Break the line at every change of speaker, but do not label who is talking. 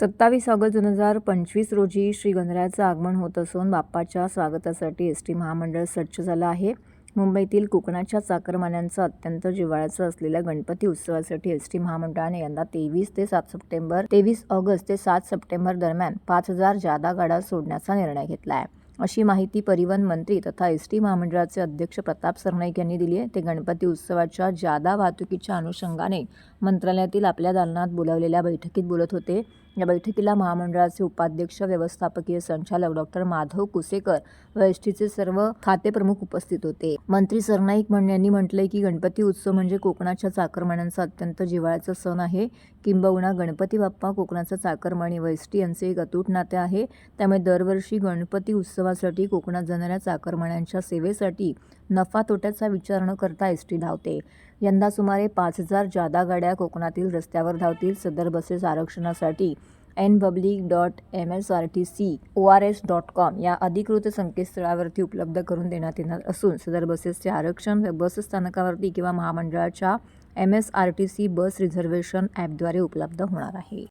सत्तावीस ऑगस्ट दोन हजार पंचवीस रोजी श्री गणरायाचं आगमन होत असून बाप्पाच्या स्वागतासाठी एस टी महामंडळ सज्ज झालं आहे. मुंबईतील कोकणाच्या चाकरमान्यांचं अत्यंत जिव्हाळ्याचं असलेल्या गणपती उत्सवासाठी एस टी महामंडळाने यंदा तेवीस ते सात सप्टेंबर तेवीस ऑगस्ट ते सात सप्टेंबर दरम्यान पाच हजार जादा गाड्या सोडण्याचा निर्णय घेतला आहे अशी माहिती परिवहन मंत्री तथा एस टी महामंडळाचे अध्यक्ष प्रताप सरनाईक यांनी दिली आहे. ते गणपती उत्सवाच्या जादा वाहतुकीच्या अनुषंगाने मंत्रालयातील आपल्या दालनात बोलावलेल्या बैठकीत बोलत होते. या बैठकीला महामंडळाचे उपाध्यक्ष व्यवस्थापकीय संचालक डॉक्टर माधव कुसेकर व एसटीचे सर्व खातेप्रमुख उपस्थित होते. मंत्री सरनाईक यांनी म्हटलंय की गणपती उत्सव म्हणजे कोकणाच्या चाकरमान्यांचा अत्यंत जिव्हाळ्याचा सण आहे. किंबहुना गणपती बाप्पा कोकणाचा चाकरमानी व एसटी यांचे एक अतूट नाते आहे. त्यामुळे दरवर्षी गणपती उत्सवासाठी कोकणात जाणाऱ्या चाकरमान्यांच्या सेवेसाठी नफा तोट्याचा विचार न करता एस टी धावते. यंदा सुमारे पाच हजार जादा गाड्या कोकणातील रस्त्यावर धावतील सदर बसेस आरक्षणासाठी N public dot M S R T C O R S dot com या अधिकृत संकेतस्थळावरती उपलब्ध करून देण्यात येणार असून सदर बसेसचे आरक्षण बस स्थानकावरती किंवा महामंडळाच्या M S R T C bus reservation ॲपद्वारे उपलब्ध होणार आहे.